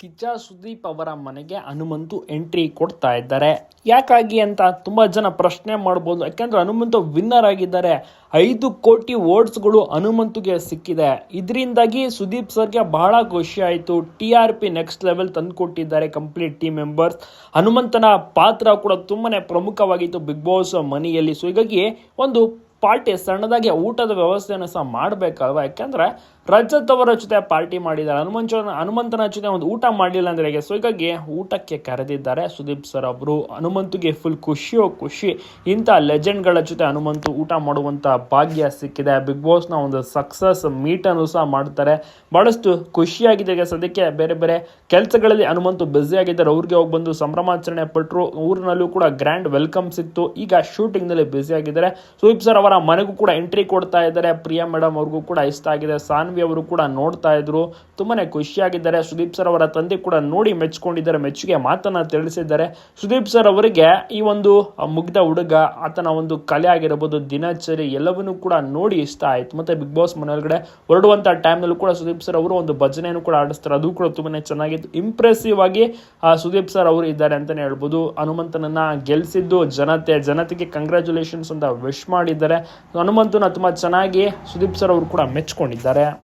ಕಿಚ್ಚ ಸುದೀಪ್ ಅವರ ಮನೆಗೆ ಹನುಮಂತು ಎಂಟ್ರಿ ಕೊಡ್ತಾ ಇದ್ದಾರೆ. ಯಾಕಾಗಿ ಅಂತ ತುಂಬ ಜನ ಪ್ರಶ್ನೆ ಮಾಡ್ಬೋದು. ಯಾಕಂದ್ರೆ ಹನುಮಂತು ವಿನ್ನರ್ ಆಗಿದ್ದಾರೆ. ಐದು ಕೋಟಿ ವೋಟ್ಸ್ಗಳು ಹನುಮಂತುಗೆ ಸಿಕ್ಕಿದೆ. ಇದರಿಂದಾಗಿ ಸುದೀಪ್ ಸರ್ಗೆ ಬಹಳ ಖುಷಿ ಆಯಿತು. T R P next level ತಂದುಕೊಟ್ಟಿದ್ದಾರೆ ಕಂಪ್ಲೀಟ್ ಟೀಮ್ ಮೆಂಬರ್ಸ್. ಹನುಮಂತನ ಪಾತ್ರ ಕೂಡ ತುಂಬಾ ಪ್ರಮುಖವಾಗಿತ್ತು ಬಿಗ್ ಬಾಸ್ ಮನೆಯಲ್ಲಿ. ಸೊ ಹೀಗಾಗಿ ಒಂದು ಪಾರ್ಟಿ ಸಣ್ಣದಾಗಿ ಊಟದ ವ್ಯವಸ್ಥೆಯನ್ನು ಸಹ ಮಾಡಬೇಕಲ್ವಾ? ಯಾಕಂದ್ರೆ ರಜತ್ ಅವರ ಜೊತೆ ಪಾರ್ಟಿ ಮಾಡಿದ್ದಾರೆ. ಹನುಮಂತ ಹನುಮಂತನ ಜೊತೆ ಒಂದು ಊಟ ಮಾಡಲಿಲ್ಲ ಅಂದ್ರೆ ಹೇಗೆ? ಸೊ, ಹೀಗಾಗಿ ಊಟಕ್ಕೆ ಕರೆದಿದ್ದಾರೆ ಸುದೀಪ್ ಸರ್ ಅವರು ಹನುಮಂತಿಗೆ ಫುಲ್ ಖುಷಿಯೋ ಖುಷಿ. ಇಂಥ ಲೆಜೆಂಡ್ಗಳ ಜೊತೆ ಹನುಮಂತು ಊಟ ಮಾಡುವಂಥ ಭಾಗ್ಯ ಸಿಕ್ಕಿದೆ. ಬಿಗ್ ಬಾಸ್ನ ಒಂದು ಸಕ್ಸಸ್ ಮೀಟನ್ನು ಸಹ ಮಾಡ್ತಾರೆ. ಬಹಳಷ್ಟು ಖುಷಿಯಾಗಿದೆ ಸದ್ಯಕ್ಕೆ. ಬೇರೆ ಬೇರೆ ಕೆಲಸಗಳಲ್ಲಿ ಹನುಮಂತು ಬ್ಯುಸಿ ಆಗಿದ್ದಾರೆ. ಅವ್ರಿಗೆ ಹೋಗಿ ಬಂದು ಸಂಭ್ರಮಾಚರಣೆ ಪಟ್ಟರು ಊರಿನಲ್ಲೂ ಕೂಡ ಗ್ರ್ಯಾಂಡ್ ವೆಲ್ಕಮ್ ಸಿಕ್ತು. ಈಗ ಶೂಟಿಂಗ್ನಲ್ಲಿ ಬ್ಯುಸಿ ಆಗಿದ್ದಾರೆ. ಸುದೀಪ್ ಸರ್ ಅವರ ಮನೆಗೂ ಕೂಡ ಎಂಟ್ರಿ ಕೊಡ್ತಾ ಇದ್ದಾರೆ. ಪ್ರಿಯಾ ಮೇಡಮ್ ಅವ್ರಿಗೂ ಕೂಡ ಇಷ್ಟ ಆಗಿದೆ. ಸಾನ್ವಿ ಅವರು ಕೂಡ ನೋಡ್ತಾ ಇದ್ರು. ತುಂಬಾನೇ ಖುಷಿಯಾಗಿದ್ದಾರೆ. ಸುದೀಪ್ ಸರ್ ಅವರ ತಂದೆ ಕೂಡ ನೋಡಿ ಮೆಚ್ಕೊಂಡಿದ್ದಾರೆ. ಮೆಚ್ಚುಗೆ ಮಾತನ್ನ ತಿಳಿಸಿದ್ದಾರೆ. ಸುದೀಪ್ ಸರ್ ಅವರಿಗೆ ಈ ಒಂದು ಮುಗ್ಧ ಹುಡುಗ, ಆತನ ಒಂದು ಕಲೆ ಆಗಿರಬಹುದು ದಿನಚರಿ ಎಲ್ಲವನ್ನೂ ಕೂಡ ನೋಡಿ ಇಷ್ಟ ಆಯ್ತು. ಮತ್ತೆ ಬಿಗ್ ಬಾಸ್ ಮನೆಯೊಳಗಡೆ ಹೊರಡುವಂತ ಟೈಮ್ನಲ್ಲೂ ಕೂಡ ಸುದೀಪ್ ಸರ್ ಅವರು ಒಂದು ಭಜನೆಯನ್ನು ಕೂಡ ಆಡಿಸ್ತಾರೆ. ಅದು ಕೂಡ ತುಂಬಾನೇ ಚೆನ್ನಾಗಿತ್ತು. ಇಂಪ್ರೆಸಿವ್ ಆಗಿ ಸುದೀಪ್ ಸರ್ ಅವರು ಇದ್ದಾರೆ ಅಂತಲೇ ಹೇಳ್ಬೋದು. ಹನುಮಂತನನ್ನು ಗೆಲ್ಲಿಸಿದ್ದು ಜನತೆ, ಜನತೆಗೆ ಕಂಗ್ರ್ಯಾಚುಲೇಷನ್ಸ್ ಅಂತ ವಿಶ್ ಮಾಡಿದ್ದಾರೆ. ಹನುಮಂತನ ತುಂಬ ಚೆನ್ನಾಗಿ ಸುದೀಪ್ ಸರ್ ಅವರು ಕೂಡ ಮೆಚ್ಕೊಂಡಿದ್ದಾರೆ.